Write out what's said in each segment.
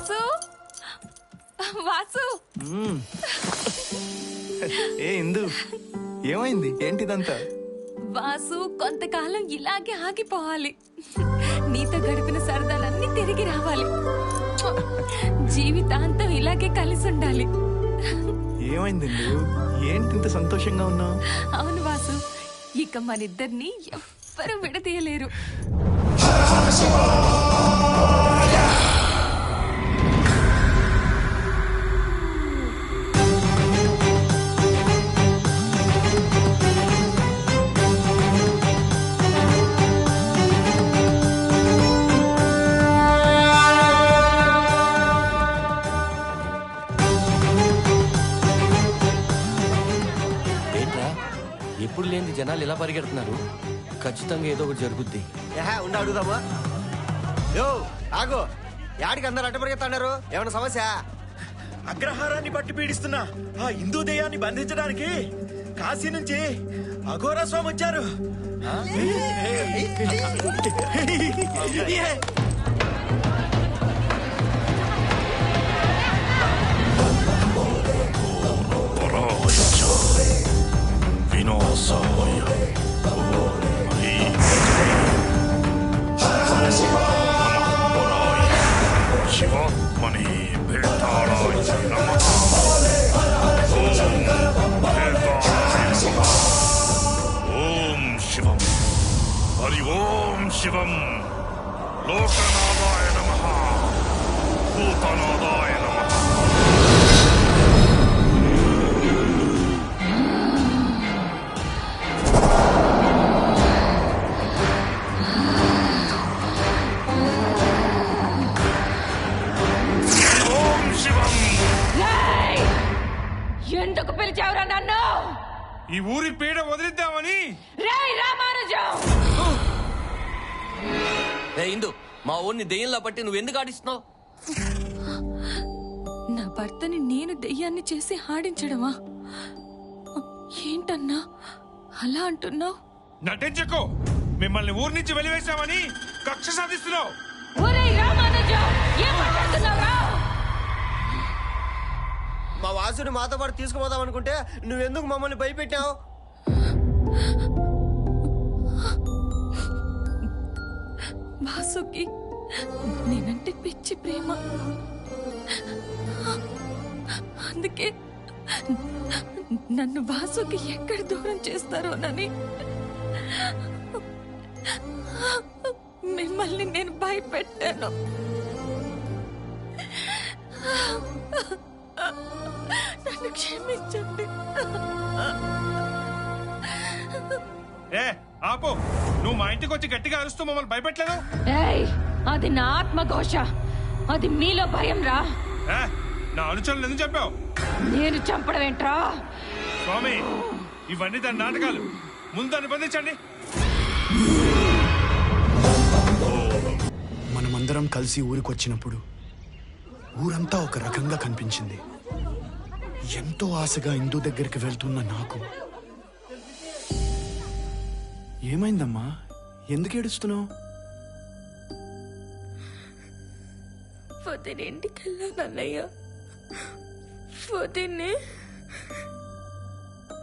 వాసు? వాసు? ఏ ఇందు ఏమైంది? ఏంటిదంతా? వాసు కొంతకాలం ఇలాగే ఆగిపోవాలి. నీతో గడిపిన సరదాలన్నీ తిరిగి రావాలి. జీవితాంతం ఇలాగే కలిసి ఉండాలి. ఏమైంది ఇందు? ఏంటి ఇంత సంతోషంగా ఉన్నావు? అవును వాసు ఇక మనిద్దరిని ఎవ్వరూ విడదీయలేరు. జనాలు ఎలా పరిగెడుతున్నారు ఖచ్చితంగా ఏదో ఒకటి జరుగుద్ది ఉండి అడుగుదామా యో ఆగు యాడికి అందరు ఏమైనా సమస్య అగ్రహారాన్ని బట్టి పీడిస్తున్న ఆ హిందూ దెయ్యాన్ని బంధించడానికి కాశీ నుంచి అఘోరా స్వామి వచ్చారు 私はマニー・ペタラジナマタ ఈ ఊరి పీడ వదిలిద్దామని. రేయ్ రామానుజం ఏ ఇందు మా ఊరిని దెయ్యంలా పట్టి నువ్వు ఎందుకు ఆడిస్తున్నావు? నా భర్తని నేను దెయ్యాన్ని చేసి ఆడించడమా? ఏంటన్నా? అలా అంటున్నావు? నటించకు. మిమ్మల్ని ఊరి నుంచి వెలివేశామని కక్ష సాధిస్తున్నావు. ఒరేయ్ రామానుజం ఏం మాట్లాడుతున్నావురా? మా వాసుని మాతో పాటు తీసుకుపోదాం అనుకుంటే నువ్వెందుకు మమ్మల్ని భయపెట్టావు? వాసుకి నేనంటే పిచ్చి ప్రేమ. అందుకే నన్ను వాసుకి ఎక్కడ దూరం చేస్తారోనని మిమ్మల్ని నేను భయపెట్టాను. నన్ను క్షమించండి. ఏ ఆపు. నువ్వు మా ఇంటికి వచ్చి గట్టిగా అరుస్తూ మమ్మల్ని భయపెట్టలేదు? ఏయ్ అది నా ఆత్మఘోష. అది మీలో భయం రా. ఏ నా అనుచరులు ఎందుకు చెప్పావు? నేను చంపడం ఏంట్రా? స్వామి ఇవన్నీ దాని నాటకాలు. ముందు దాన్ని బంధించండి. మనమందరం కలిసి ఊరికొచ్చినప్పుడు ఊరంతా ఒక రకంగా కనిపించింది. ఎంతో ఆశగా ఇందు దగ్గరికి వెళ్తున్న నాకు. ఏమైందమ్మా? ఎందుకు ఏడుస్తున్నావు? వదినింటికి వెళ్ళానన్నయ్య వదిని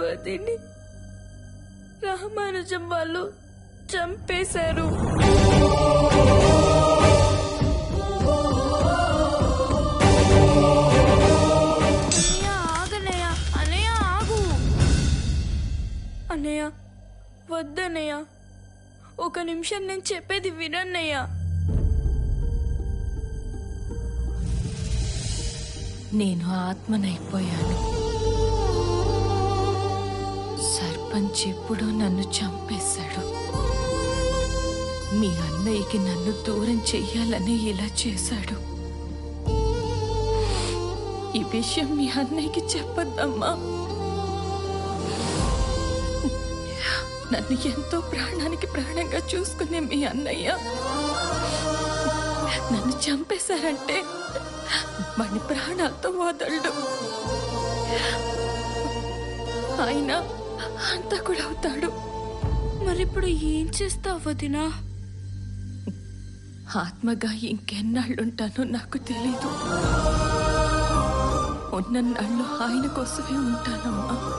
వదిని రామానుజం వాళ్ళు చంపేశారు. ఒక నిమిషం నేను చెప్పేది వినన్నయ్యా. నేను ఆత్మనైపోయాను. సర్పంచ్ ఎప్పుడో నన్ను చంపేశాడు. మీ అన్నయ్యకి నన్ను దూరం చెయ్యాలని ఇలా చేశాడు. ఈ విషయం మీ అన్నయ్యకి చెప్పొద్దమ్మా. నన్ను ఎంతో ప్రాణానికి ప్రాణంగా చూసుకునే మీ అన్నయ్య. నన్ను చంపేశారంటే మన ప్రాణాలతో వదలడు. ఆయన అంతా కూడా అవుతాడు. మరిప్పుడు ఏం చేస్తావు వదినా? ఆత్మగా ఇంకెన్నాళ్ళుంటానో నాకు తెలీదు. ఉన్నన్నాళ్ళు ఆయన కోసమే ఉంటానమ్మా.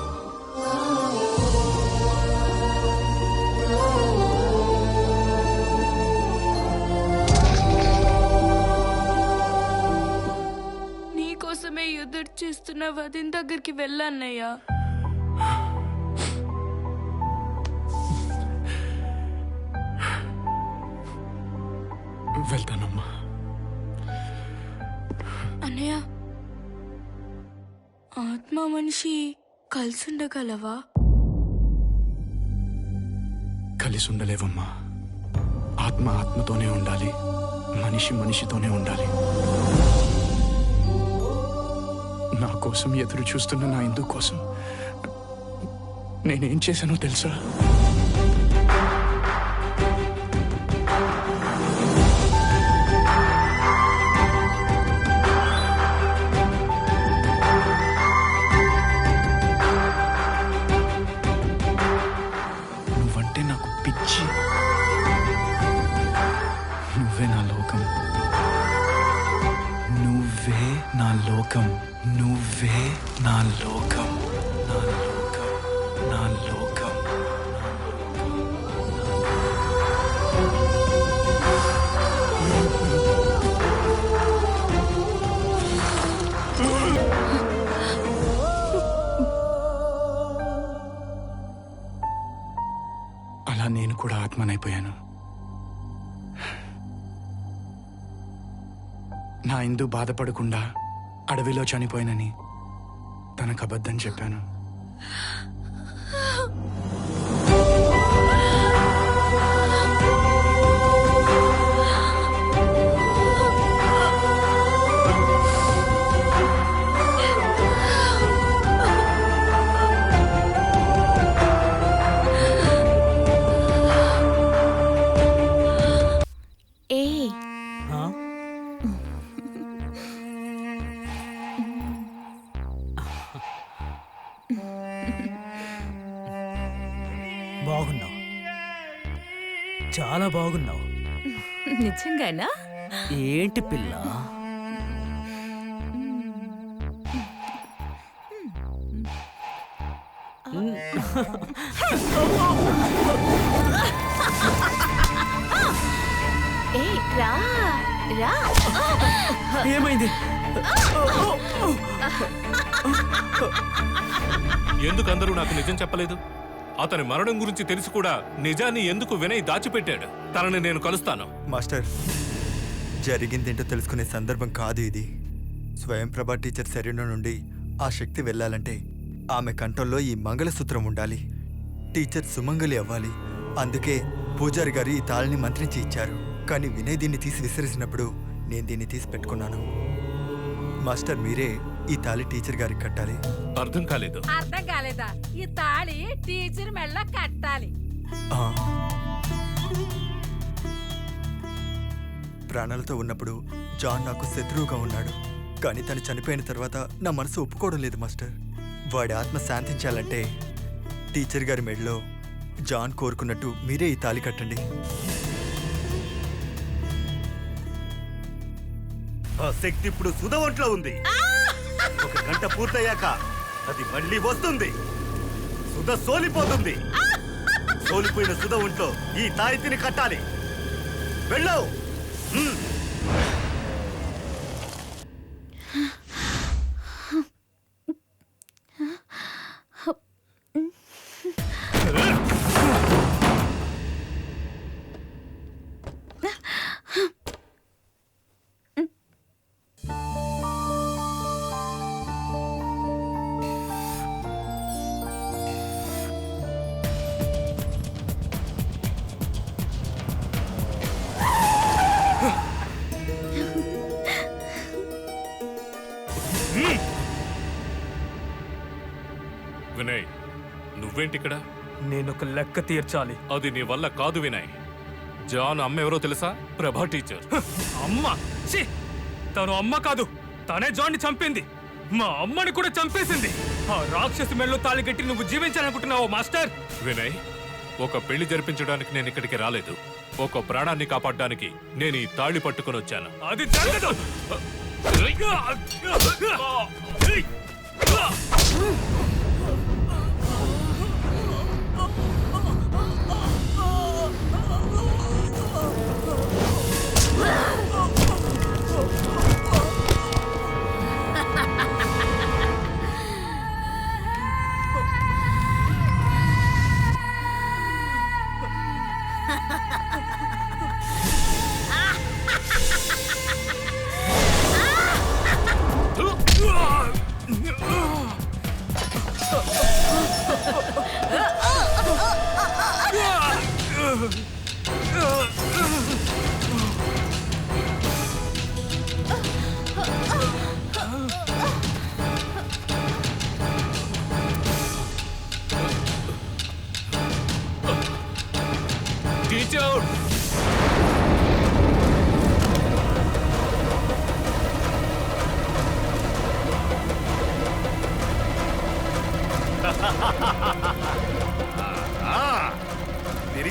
చేస్తున్న వదిన దగ్గరికి వెళ్ళన్నయ్యా వెళ్తానమ్మా. అన్నయ్య ఆత్మ మనిషి కలిసి ఉండగలవా? కలిసి ఉండలేవమ్మా. ఆత్మ ఆత్మతోనే ఉండాలి. మనిషి మనిషితోనే ఉండాలి. నా కోసం ఎదురు చూస్తున్న నా ఇందు కోసం నేనేం చేశానో తెలుసా? నా బాధపడకుండా అడవిలో చనిపోయినని తనకు అబద్ధం చెప్పాను. చాలా బాగున్నావు. నిజంగానా? ఏంటి పిల్ల? ఏమైంది? ఎందుకు అందరూ నాకు నిజం చెప్పలేదు? అతని మరణం గురించి తెలిసి కూడా నిజాన్ని ఎందుకు వినయ్ దాచిపెట్టాడు? తనని నేను కలుస్తాను. మాస్టర్ జరిగిందేంటో తెలుసుకునే సందర్భం కాదు ఇది. స్వయంప్రభ టీచర్ శరీరం నుండి ఆ శక్తి వెళ్ళాలంటే ఆమె కంఠంలో ఈ మంగళసూత్రం ఉండాలి. టీచర్ సుమంగలి అవ్వాలి. అందుకే పూజారి గారు ఈ తాళిని మంత్రించి ఇచ్చారు. కానీ వినయ్ దీన్ని తీసి విసిరిసినప్పుడు నేను దీన్ని తీసి పెట్టుకున్నాను. మాస్టర్ మీరే ఈ తాళి టీచర్ గారికి కట్టాలి. అర్థం కాలేదు. అర్థం కాలేదా? ఈ తాళి టీచర్ మెళ్ళ కట్టాలి. ఆ. ప్రాణాలతో ఉన్నప్పుడు జాన్ నాకు శత్రువుగా ఉన్నాడు. కానీ తను చనిపోయిన తర్వాత నా మనసు ఒప్పుకోవడం లేదు మాస్టర్. వాడి ఆత్మ శాంతించాలంటే టీచర్ గారి మెడలో జాన్ కోరుకున్నట్టు మీరే ఈ తాళి కట్టండి. ఆ శక్తి ఇప్పుడు సుధ ఒంట్లో ఉంది ఒక గంట పూర్తయ్యాక అది మళ్ళీ వస్తుంది. సుధ సోలిపోతుంది. సోలిపోయిన సుధ ఒంట్లో ఈ తాయితిని కట్టాలి. వెళ్ళవు. వినయ్ నువ్వేంటి ఇక్కడ నేను ఒక లెక్క తీర్చాలి అది నీ వల్ల కాదు వినయ్ జాన్ అమ్మ ఎవరో తెలుసా ప్రభా టీచర్ అమ్మ ఛీ! తను అమ్మ కాదు తనే జాన్ని చంపింది మా అమ్మని కూడా చంపేసింది ఆ రాక్షసి మెల్లో తాళి కట్టి నువ్వు జీవించాలనుకుంటున్నావు మాస్టర్ వినయ్ ఒక పెళ్ళి జరిపించడానికి నేను ఇక్కడికి రాలేదు ఒక ప్రాణాన్ని కాపాడడానికి నేను ఈ తాళి పట్టుకొని వచ్చాను అది జరగదు టీచర్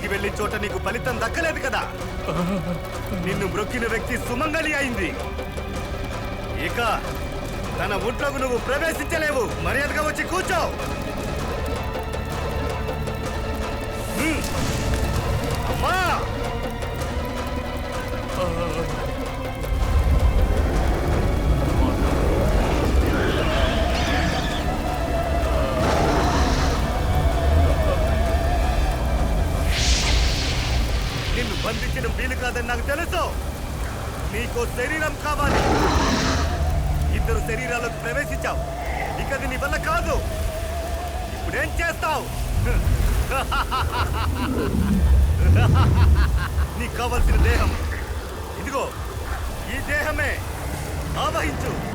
తిరిగి వెళ్ళిన చోట నీకు ఫలితం దక్కలేదు కదా? నిన్ను మ్రొక్కిన వ్యక్తి సుమంగళి అయింది. ఇక తన ఒంట్లోకి నువ్వు ప్రవేశించలేవు. మర్యాదగా వచ్చి కూర్చో. అమ్మా! నీకో శరీరం కావాలి. ఇద్దరు శరీరాలకు ప్రవేశించావు. ఇక అది నీ వల్ల కాదు. ఇప్పుడేం చేస్తావు? నీకు కావలసిన దేహం. ఇదిగో ఈ దేహమే. ఆవహించు.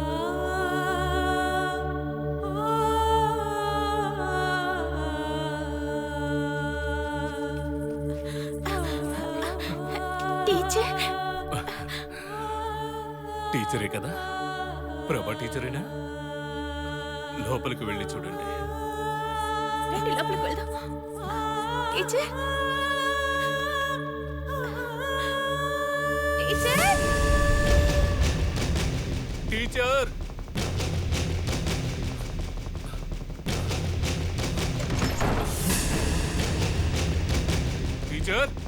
టీచరే కదా? ప్రభా టీచరేనా? లోపలికి వెళ్ళి చూడండి. టీచర్! టీచర్!